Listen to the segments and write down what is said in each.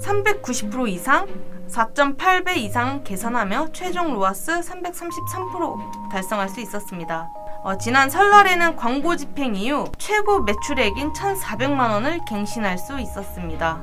390% 이상, 4.8배 이상 개선하며 최종 로아스 333% 달성할 수 있었습니다. 어, 지난 설날에는 광고 집행 이후 최고 매출액인 1,400만 원을 갱신할 수 있었습니다.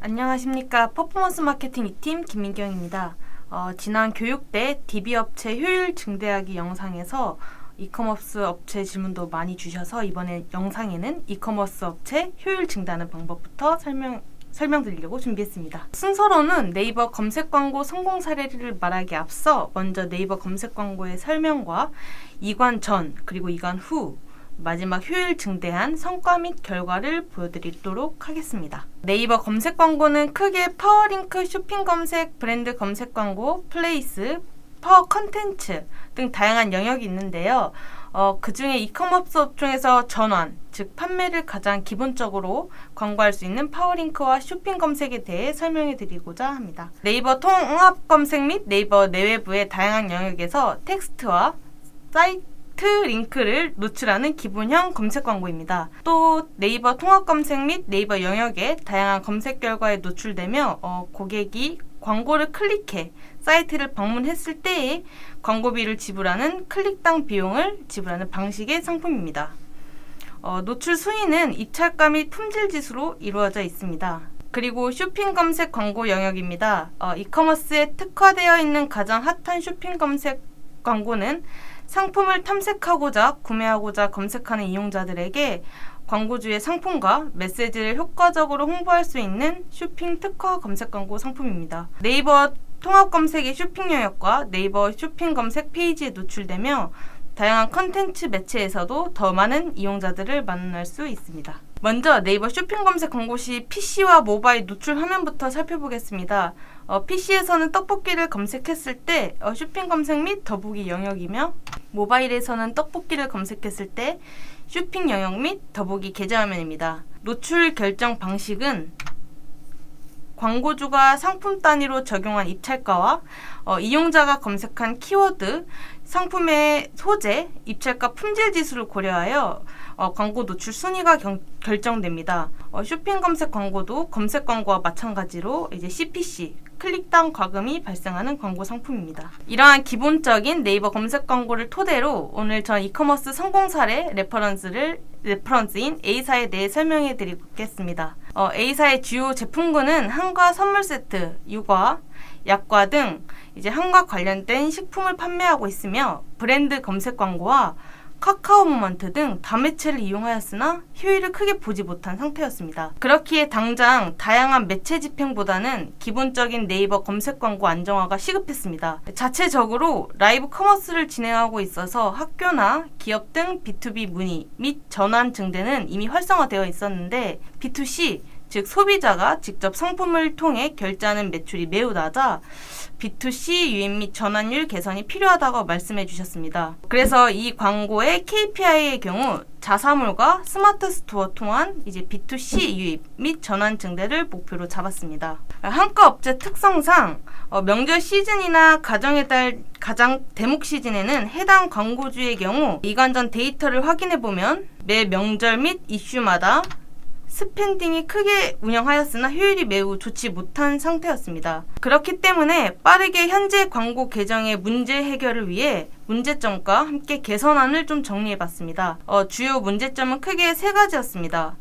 안녕하십니까 퍼포먼스 마케팅 2팀 김민경입니다. 어, 지난 교육대 DB 업체 효율 증대하기 영상에서 이커머스 업체 질문도 많이 주셔서 이번에 영상에는 이커머스 업체 효율 증대하는 방법부터 설명 설명드리려고 준비했습니다. 순서로는 네이버 검색 광고 성공 사례를 말하기 앞서 먼저 네이버 검색 광고의 설명과 이관 전 그리고 이관 후 마지막 효율 증대한 성과 및 결과를 보여드리도록 하겠습니다. 네이버 검색 광고는 크게 파워링크 쇼핑 검색, 브랜드 검색 광고, 플레이스, 파워 컨텐츠 등 다양한 영역이 있는데요. 어, 그 중에 이커머스 업종에서 전환, 즉 판매를 가장 기본적으로 광고할 수 있는 파워링크와 쇼핑 검색에 대해 설명해 드리고자 합니다. 네이버 통합 검색 및 네이버 내외부의 다양한 영역에서 텍스트와 사이트 링크를 노출하는 기본형 검색 광고입니다. 또 네이버 통합 검색 및 네이버 영역에 다양한 검색 결과에 노출되며 어, 고객이 광고를 클릭해 사이트를 방문했을 때에 광고비를 지불하는 클릭당 비용을 지불하는 방식의 상품입니다. 어, 노출 순위는 입찰가 및 품질 지수로 이루어져 있습니다. 그리고 쇼핑 검색 광고 영역입니다. 어, 이커머스에 특화되어 있는 가장 핫한 쇼핑 검색 광고는 상품을 탐색하고자 구매하고자 검색하는 이용자들에게 광고주의 상품과 메시지를 효과적으로 홍보할 수 있는 쇼핑 특화 검색 광고 상품입니다. 네이버 통합 검색의 쇼핑 영역과 네이버 쇼핑 검색 페이지에 노출되며 다양한 컨텐츠 매체에서도 더 많은 이용자들을 만날 수 있습니다. 먼저 네이버 쇼핑 검색 광고 시 PC와 모바일 노출 화면부터 살펴보겠습니다. 어, PC에서는 떡볶이를 검색했을 때 어, 쇼핑 검색 및 더보기 영역이며 모바일에서는 떡볶이를 검색했을 때 쇼핑 영역 및 더보기 계좌 화면입니다. 노출 결정 방식은 광고주가 상품 단위로 적용한 입찰가와 어, 이용자가 검색한 키워드, 상품의 소재, 입찰가 품질 지수를 고려하여 어, 광고 노출 순위가 경, 결정됩니다. 어, 쇼핑 검색 광고도 검색 광고와 마찬가지로 이제 CPC 클릭당 과금이 발생하는 광고 상품입니다. 이러한 기본적인 네이버 검색 광고를 토대로 오늘 전 이커머스 성공 사례 레퍼런스를 레퍼런스인 A사에 대해 설명해 드리겠습니다. 어, A사의 주요 제품군은 한과 선물 세트, 육아, 약과 등 이제 한과 관련된 식품을 판매하고 있으며 브랜드 검색 광고와 카카오 모먼트 등 다매체를 이용하였으나 효율을 크게 보지 못한 상태였습니다. 그렇기에 당장 다양한 매체 집행보다는 기본적인 네이버 검색 광고 안정화가 시급했습니다. 자체적으로 라이브 커머스를 진행하고 있어서 학교나 기업 등 B2B 문의 및 전환 증대는 이미 활성화되어 있었는데 B2C 즉 소비자가 직접 상품을 통해 결제하는 매출이 매우 낮아 B2C 유입 및 전환율 개선이 필요하다고 말씀해 주셨습니다. 그래서 이 광고의 KPI의 경우 자사몰과 스마트 스토어 통한 이제 B2C 유입 및 전환 증대를 목표로 잡았습니다. 한가 업체 특성상 어, 명절 시즌이나 가정의 달 가장 대목 시즌에는 해당 광고주의 경우 이관전 데이터를 확인해 보면 매 명절 및 이슈마다 스펜딩이 크게 운영하였으나 효율이 매우 좋지 못한 상태였습니다. 그렇기 때문에 빠르게 현재 광고 계정의 문제 해결을 위해 문제점과 함께 개선안을 좀 정리해봤습니다. 어, 주요 문제점은 크게 세 가지였습니다.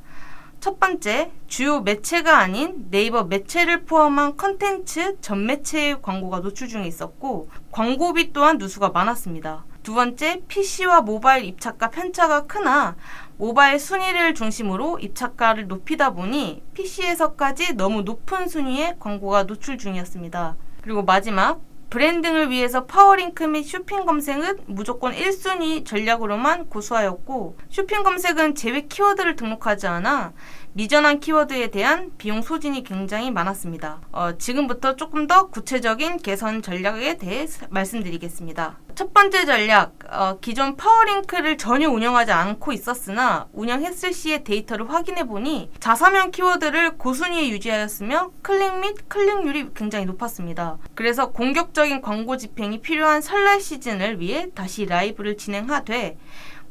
첫 번째, 주요 매체가 아닌 네이버 매체를 포함한 컨텐츠 전 매체의 광고가 노출 중에 있었고 광고비 또한 누수가 많았습니다. 두 번째, PC와 모바일 입찰가 편차가 크나 모바일 순위를 중심으로 입찰가를 높이다 보니 PC에서까지 너무 높은 순위의 광고가 노출 중이었습니다. 그리고 마지막 브랜딩을 위해서 파워링크 및 쇼핑 검색은 무조건 1순위 전략으로만 고수하였고 쇼핑 검색은 제외 키워드를 등록하지 않아 미전한 키워드에 대한 비용 소진이 굉장히 많았습니다. 어, 지금부터 조금 더 구체적인 개선 전략에 대해 말씀드리겠습니다. 첫 번째 전략, 어, 기존 파워링크를 전혀 운영하지 않고 있었으나 운영했을 시의 데이터를 확인해 보니 자사면 키워드를 고순위에 유지하였으며 클릭 및 클릭률이 굉장히 높았습니다. 그래서 공격적인 광고 집행이 필요한 설날 시즌을 위해 다시 라이브를 진행하되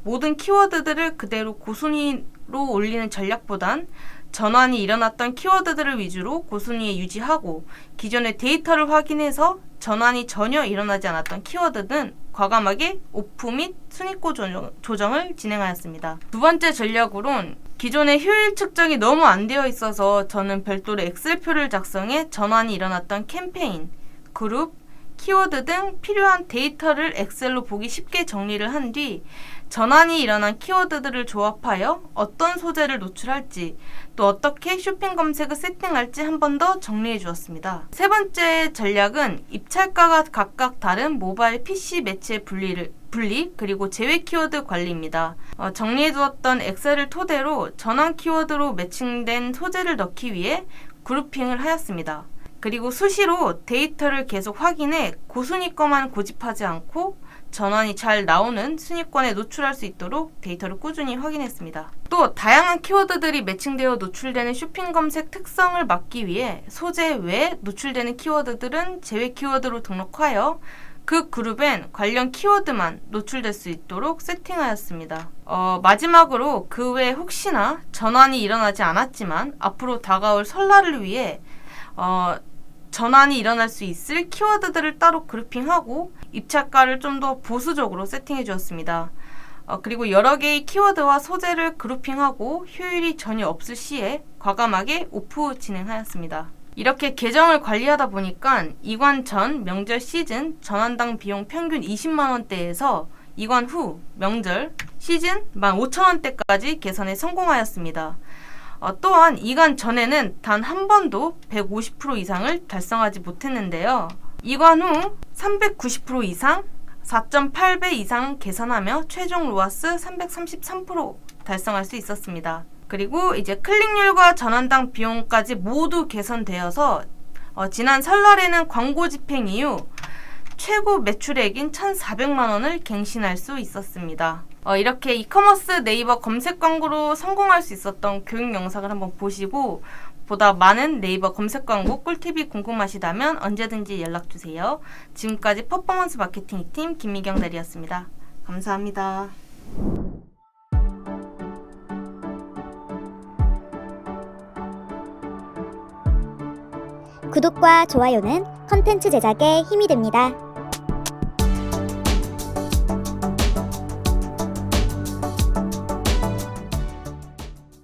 모든 키워드들을 그대로 고순위로 올리는 전략보단 전환이 일어났던 키워드들을 위주로 고순위에 유지하고 기존의 데이터를 확인해서 전환이 전혀 일어나지 않았던 키워드는 과감하게 오프 및 조정, 조정을 진행하였습니다. 두 번째 전략으론 기존의 효율 측정이 너무 안 되어 있어서 저는 별도로 엑셀표를 작성해 전환이 일어났던 캠페인, 그룹, 키워드 등 필요한 데이터를 엑셀로 보기 쉽게 정리를 한 뒤 전환이 일어난 키워드들을 조합하여 어떤 소재를 노출할지 또 어떻게 쇼핑 검색을 세팅할지 한 번 더 정리해 주었습니다. 세 번째 전략은 입찰가가 각각 다른 모바일 PC 매체 분리를 분리 그리고 제외 키워드 관리입니다. 어, 정리해 두었던 엑셀을 토대로 전환 키워드로 매칭된 소재를 넣기 위해 그룹핑을 하였습니다. 그리고 수시로 데이터를 계속 확인해 고순위 거만 고집하지 않고 전환이 잘 나오는 순위권에 노출할 수 있도록 데이터를 꾸준히 확인했습니다. 또 다양한 키워드들이 매칭되어 노출되는 쇼핑 검색 특성을 막기 위해 소재 외에 노출되는 키워드들은 제외 키워드로 등록하여 그 그룹엔 관련 키워드만 노출될 수 있도록 세팅하였습니다. 어, 마지막으로 그 외에 혹시나 전환이 일어나지 않았지만 앞으로 다가올 설날을 위해 어, 전환이 일어날 수 있을 키워드들을 따로 그룹핑하고 입찰가를 좀 더 보수적으로 세팅해 주었습니다. 어, 그리고 여러 개의 키워드와 소재를 그룹핑하고 효율이 전혀 없을 시에 과감하게 오프 진행하였습니다. 이렇게 계정을 관리하다 보니까 이관 전 명절 시즌 전환당 비용 평균 20만 원대에서 이관 후 명절 시즌 15,000원대까지 개선에 성공하였습니다. 어, 또한 이관 전에는 단 한 번도 150% 이상을 달성하지 못했는데요. 이관 후 390% 이상, 4.8배 이상 개선하며 최종 로아스 333% 달성할 수 있었습니다. 그리고 이제 클릭률과 전환당 비용까지 모두 개선되어서 어, 지난 설날에는 광고 집행 이후 최고 매출액인 1,400만 원을 갱신할 수 있었습니다. 어, 이렇게 이커머스 네이버 검색 광고로 성공할 수 있었던 교육 영상을 한번 보시고 보다 많은 네이버 검색 광고 꿀팁이 궁금하시다면 언제든지 연락 주세요. 지금까지 퍼포먼스 마케팅 팀 김미경 대리였습니다. 감사합니다. 구독과 좋아요는 컨텐츠 제작에 힘이 됩니다.